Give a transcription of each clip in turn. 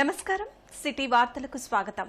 నమస్కారం. సిటీ వార్తలకు స్వాగతం.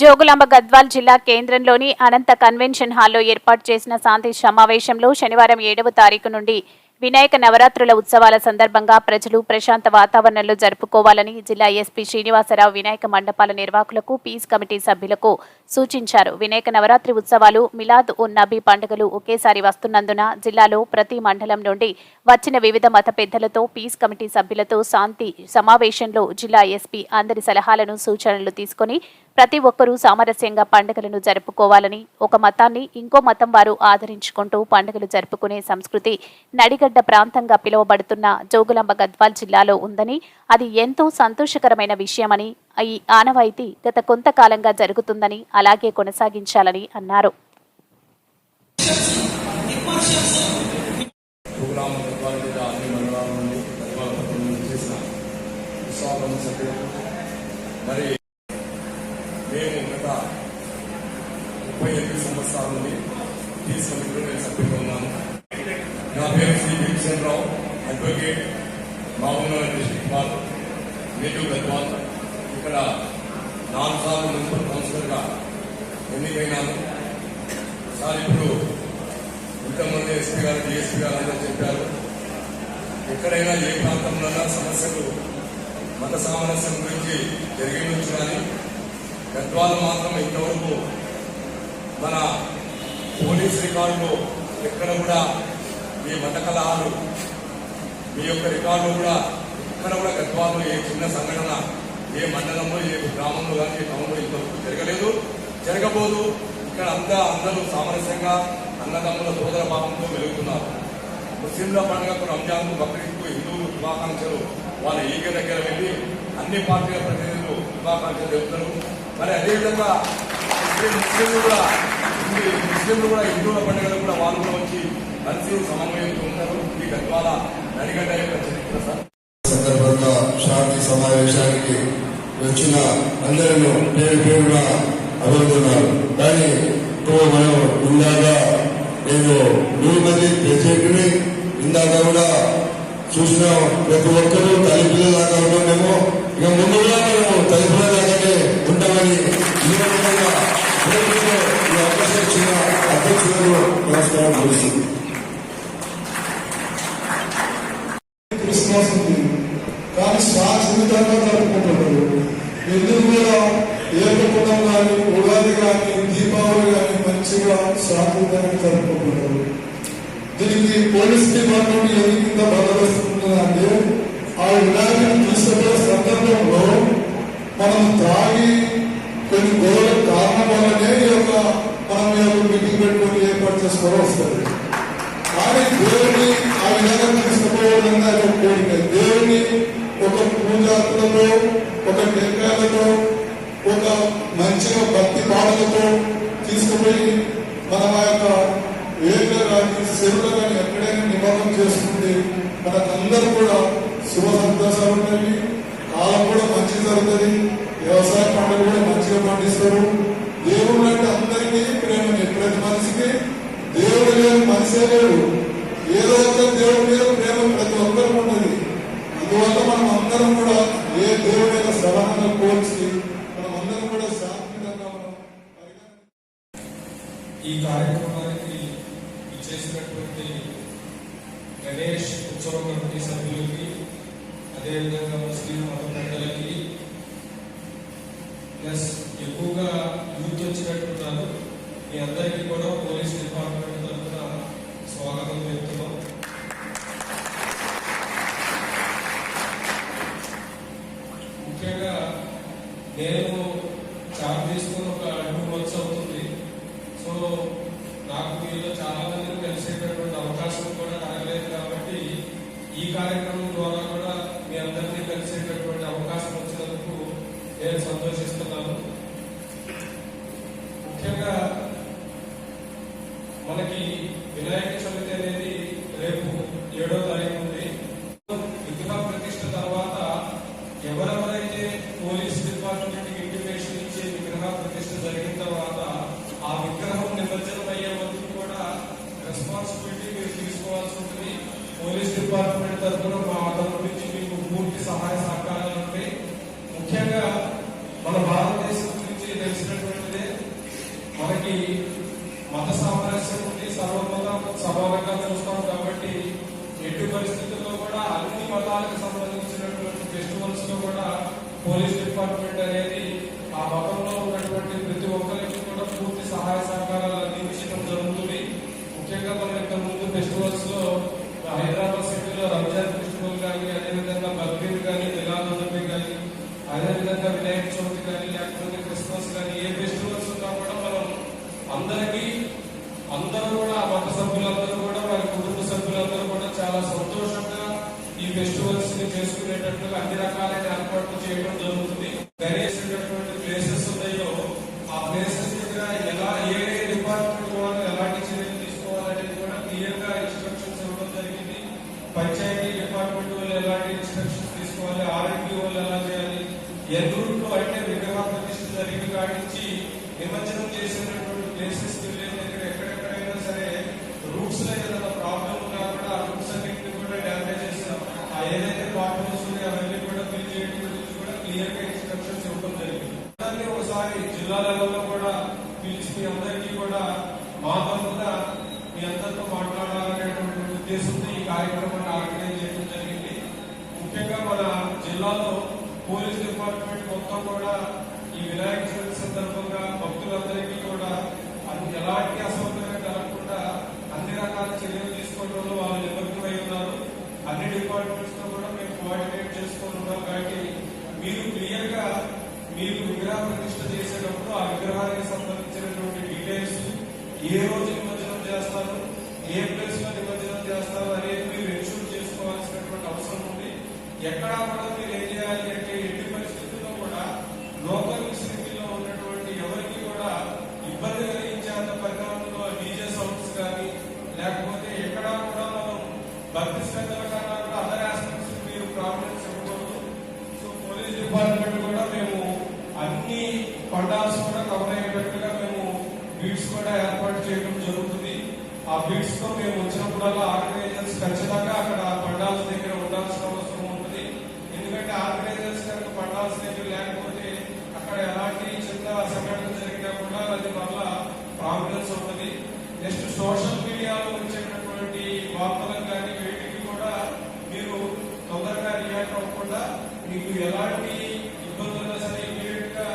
జోగులాంబ గద్వాల్ జిల్లా కేంద్రంలోని అనంత కన్వెన్షన్ హాల్లో ఏర్పాటు చేసిన శాంతి సమావేశంలో శనివారం ఏడవ తారీఖు నుండి వినాయక నవరాత్రుల ఉత్సవాల సందర్భంగా ప్రజలు ప్రశాంత వాతావరణంలో జరుపుకోవాలని జిల్లా ఎస్పీ శ్రీనివాసరావు వినాయక మండపాల నిర్వాహకులకు పీస్ కమిటీ సభ్యులకు సూచించారు. వినాయక నవరాత్రి ఉత్సవాలు మిలాద్ ఉన్ నబీ పండుగలు ఒకేసారి వస్తున్నందున జిల్లాలో ప్రతి మండలం నుండి వచ్చిన వివిధ మత పెద్దలతో పీస్ కమిటీ సభ్యులతో శాంతి సమావేశంలో జిల్లా ఎస్పీ అందరి సలహాలను సూచనలు తీసుకొని ప్రతి ఒక్కరూ సామరస్యంగా పండుగలను జరుపుకోవాలని ఒక మతాన్ని ఇంకో మతం వారు ఆదరించుకుంటూ పండుగలు జరుపుకునే సంస్కృతి నడిగడ్డ ప్రాంతంగా పిలువబడుతున్న జోగులాంబ గద్వాల్ జిల్లాలో ఉందని అది ఎంతో సంతోషకరమైన విషయమని ఈ ఆనవాయితీ గత కొంతకాలంగా జరుగుతుందని అలాగే కొనసాగించాలని అన్నారు. మరి నేటివ్ గద్వాల్ ఇక్కడ నాలుగు సార్లు మున్సిపల్ కౌన్సిలర్గా ఎన్నికైనాను. సార్ ఇప్పుడు ఇంతమంది ఎస్పీ గారు డిఎస్పీ గారు అందరూ చెప్పారు ఎక్కడైనా ఏ ప్రాంతంలోనా సమస్యలు మత సామరస్యం గురించి జరిగిండొచ్చు కానీ గద్వాలు మాత్రం ఇంతవరకు మన పోలీస్ రికార్డులో ఎక్కడ కూడా మీ మత కలహాలు మీ యొక్క రికార్డు కూడా ఎక్కడ కూడా గద్వాలు ఏ చిన్న సంఘటన ఏ మండలంలో ఏ గ్రామంలో కానీ ఏ టౌన్లో ఇంతవరకు జరగలేదు. జరగబోదు. ఇక్కడ అంతా అందరూ సామరస్యంగా అన్నదమ్ముల సోదర భావంతో వెలుగుతున్నారు. ముస్లింల పండుగకు రంజాన్కు బక్రీద్కు హిందువులు శుభాకాంక్షలు. వాళ్ళ ఈగ దగ్గర వెళ్ళి అన్ని పార్టీల ప్రతినిధులు శుభాకాంక్షలు తెలుపుతారు. మరి అదేవిధంగా ముస్లింలు కూడా ముస్లింలు కూడా హిందువుల పండుగలు కూడా వాళ్ళు కూడా వచ్చి కలిసి సమన్వయంతో ఉంటారు ఈ గద్వాల నడిగడ్డ యొక్క చరిత్ర సార్. శాంతి సమావేశానికి వచ్చిన అందరూ పేరు పేరున అడుగుతున్నారు. కానీ ఇప్పుడు మనం ఇందాక నేను నూరు మంది ప్రత్యేకమే ఇందాక కూడా చూసిన. ప్రతి ఒక్కరూ తల్లిపిల్ల దాకా ఉన్నామేమో. ఇక ముందు కూడా మేము తల్లిపిల్ల దాకానే ఉంటామని ఈ విధంగా అవకాశం ఇచ్చిన అధ్యక్షులకు నమస్కారం చేస్తుంది క్రిస్మస్ ఉంది కానీ శాశ్వతంగా జరుపుకుంటున్నారు. ఎందుకు కూడా ఏకపదం కానీ ఉగాది కానీ దీపావళి కానీ మంచిగా శాశ్వతంగా జరుపుకుంటున్నారు. దీనికి పోలీస్ డిపార్ట్మెంట్ ఎందుకు ఇంత బలవస్తుందంటే ఆ ఉగాదిని తీసుకునే సందర్భంలో మనం తాగి కొన్ని గోడ కారణం వల్లనే ఈ యొక్క మనం ఈ యొక్క మీటింగ్ పెట్టుకొని ఏర్పాటు చేసుకోవడం వస్తుంది. కానీ దేవుని ఆ విధంగా తీసుకుపోవడం కోరిక. దేవుని ఒక పూజాతులతో ఒక నిర్ణయాలతో ఒక మంచిగా భక్తి పాటలతో తీసుకుపోయి మనం ఆ యొక్క వేదిక కానీ చెరువులు కానీ ఎక్కడైనా నిమగ్నం చేసుకుంటే మనకందరూ కూడా శుభ సంతోషాలు ఉంటాయి. కాలం కూడా మంచి జరుగుతుంది. వ్యవసాయ పంటలు కూడా మంచిగా పండిస్తారు. దేవుడు అంటే అందరికీ ప్రేమని ప్రతి మనిషికి దేవుడు లేని మనిషే లేడు. ఏదో ఒక దేవుడి మీద ప్రేమ ప్రతి ఒక్కరికి ఉన్నది అందువల్ల మనం అందరం కూడా ఏ దేవుడైన సలహాను కోల్చి మనం అందరం కూడా శాంతిగా మనం ఈ కార్యక్రమానికి ఇచ్చేసినటువంటి గణేష్ ఉత్సవ కమిటీ సభ్యులకి అదేవిధంగా ముస్లిం మత పెద్దలకి ప్లస్ ఎక్కువగా యూత్ వచ్చిన మీ అందరికీ కూడా పోలీస్ డిపార్ట్మెంట్ తరఫున స్వాగతం చెప్తున్నాం ముఖ్యంగా నేను చార్జ్ తీసుకుని ఒక టూ మంత్స్ అవుతుంది సో నాకు మీలో చాలా మందిని కలిసేటటువంటి అవకాశం కూడా కలగలేదు కాబట్టి ఈ కార్యక్రమం ద్వారా కూడా మీ అందరినీ కలిసేటటువంటి అవకాశం వచ్చినందుకు నేను సంతోషిస్తున్నాను. ముఖ్యంగా మనకి డిపార్ట్మెంట్ తరఫున మా తరఫు నుంచి మీకు పూర్తి సహాయ సహకారాలు ఉంటాయి. ముఖ్యంగా మన భారతదేశం గురించి తెలిసినటువంటిదే మనకి మత సామరస్యం ఉంది సర్వమత సమానంగా చూస్తాం కాబట్టి ఎటు పరిస్థితుల్లో కూడా అన్ని మతాలకు సంబంధించినటువంటి ఫెస్టివల్స్లో కూడా పోలీస్ డిపార్ట్మెంట్ అనేది ఆ మతంలో ఉన్నటువంటి ప్రతి ఒక్కరికి కూడా పూర్తి సహాయ సహకారాలు అందించడం జరుగుతుంది. ముఖ్యంగా మనం ఇంతకుముందు ఫెస్టివల్స్లో హైదరాబాద్ సిటీలో రంజాన్ ఫెస్టివల్ కానీ అదేవిధంగా బక్రీద్ కానీ మిలాదున్నబి కానీ అదేవిధంగా వినాయక చవితి కానీ లేకపోతే క్రిస్మస్ కానీ ఏ ఫెస్టివల్స్ ఉన్నా కూడా మనం అందరికీ అందరూ కూడా ఆ మత సభ్యులందరూ కూడా వారి కుటుంబ సభ్యులందరూ కూడా చాలా సంతోషంగా ఈ ఫెస్టివల్స్ని చేసుకునేటట్లుగా అన్ని రకాలైన ఏర్పాట్లు చేయడం జరుగుతుంది. జరిగిన కాడి నిమజ్జనం చేసినటువంటి ప్లేసెస్ దగ్గర ఎక్కడెక్కడైనా సరే రూట్స్లో ఏదైనా ప్రాబ్లం ఉన్నా కూడా ఆ రూట్స్ అన్నింటినీ కూడా డ్యామేజ్ చేసిన ఆ ఏదైతే ప్రాబ్లమ్స్ ఉన్నాయో అవన్నీ కూడా ఫిల్ చేయడం గురించి కూడా క్లియర్గా ఇన్స్ట్రక్షన్స్ ఇవ్వడం జరిగింది. దాన్ని ఒకసారి జిల్లా లెవెల్లో కూడా పిలిచి మీ అందరికీ కూడా మా తరఫున మీ అందరితో మాట్లాడాలనేటువంటి ఉద్దేశంతో ఈ కార్యక్రమాన్ని ఆర్గనైజ్ చేయడం జరిగింది. ముఖ్యంగా మన జిల్లాలో పోలీస్ డిపార్ట్మెంట్ మొత్తం కూడా వినాయక చవితి సందర్భంగా భక్తులందరికీ కూడా అది ఎలాంటి అసౌకర్యం కలగకుండా అన్ని రకాల చర్యలు తీసుకోవడంలో వాళ్ళు నిమగ్నమై ఉన్నారు. అన్ని డిపార్ట్మెంట్స్తో కూడా మేము కోఆర్డినేట్ చేసుకుంటున్నాం కాబట్టి మీరు క్లియర్గా మీరు విగ్రహ ప్రతిష్ట చేసేటప్పుడు ఆ విగ్రహానికి సంబంధించినటువంటి డీటెయిల్స్ ఏ రోజు నిమజ్జనం చేస్తారు ఏ ప్లేస్లో నిమజ్జనం చేస్తారు అనేది మీరు ఎన్షూర్ చేసుకోవాల్సినటువంటి అవసరం ఉంది. ఎక్కడా కూడా మీరు ఏం చేయాలి అంటే ఎట్టి పరిస్థితుల్లో కూడా లోకల్ విసిరిటీలో ఉన్నటువంటి ఎవరికి కూడా ఇబ్బంది కలిగించేంత పరిణామంలో డీజే సౌండ్స్ కానీ లేకపోతే ఎక్కడా కూడా మనం భక్తి శ్రద్ధల కన్నా కూడా అదర్ ఆస్పెక్ట్స్ మీరు ప్రాబ్లమ్స్ ఇవ్వకూడదు సో పోలీస్ డిపార్ట్మెంట్ కూడా మేము అన్ని పండాల్స్ కూడా కవర్ అయ్యేటట్టుగా మేము బీడ్స్ కూడా ఏర్పాటు చేయడం జరుగుతుంది. ఆ బీడ్స్తో మేము వచ్చినప్పుడల్లా ఆర్గనైజర్స్ ఖచ్చితంగా అక్కడ పండాల్స్ దగ్గర ఉండాల్సిన అవసరం ఉంటుంది ఎందుకంటే ఆర్గనైజర్స్ కనుక పండాల్స్ దగ్గర లేకపోతే అక్కడ ఎలాంటి చిన్న సంఘటన జరిగినా కూడా అది వల్ల ప్రాబ్లమ్స్ ఉంటుంది నెక్స్ట్ సోషల్ మీడియాలో వచ్చేటటువంటి వార్తలకు కానీ వీటికి కూడా మీరు తొందరగా రియాక్ట్ అవ్వకుండా మీకు ఎలాంటి ఇబ్బందులు సరే ఇమీడియట్గా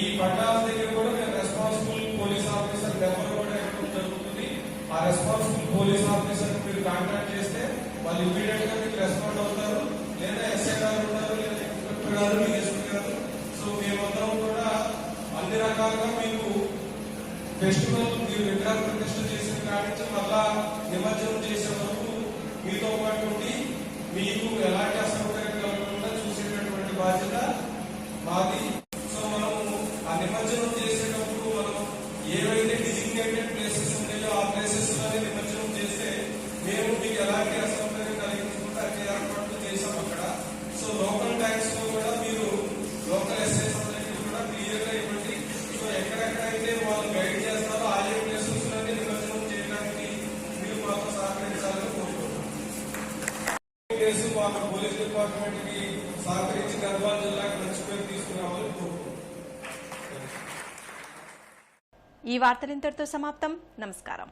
ఈ పట్టాల దగ్గర కూడా మేము రెస్పాన్సిబుల్ పోలీస్ ఆఫీసర్ నెంబర్ కూడా ఇవ్వడం జరుగుతుంది? ఆ రెస్పాన్సిబుల్ పోలీస్ ఆఫీసర్ మీరు కాంటాక్ట్ చేస్తే వాళ్ళు ఇమీడియట్గా మీకు రెస్పాండ్ అవుతారు. లేదా ఎస్ఐ గారు ఉంటారు లేదా ఇన్స్పెక్టర్ గారు మీ గారు. సో మేమందరం కూడా అన్ని రకాలుగా మీకు ఫెస్టివల్ మీరు విగ్రహ ప్రతిష్ట చేసిన కాబట్టి మళ్ళా నిమజ్జనం చేసే వరకు మీతో పాటు ఉండి మీకు ఎలాంటి అసౌకర్యం కలగకుండా చూసేటటువంటి బాధ్యత మాది. కేసు మాకు పోలీస్ డిపార్ట్మెంట్కి సహకరించి గర్భాల జిల్లాకి మంచి పేరు తీసుకురావాలని కోరుకుంటున్నాం. ఈ వార్తలు ఇంతటితో సమాప్తం. నమస్కారం.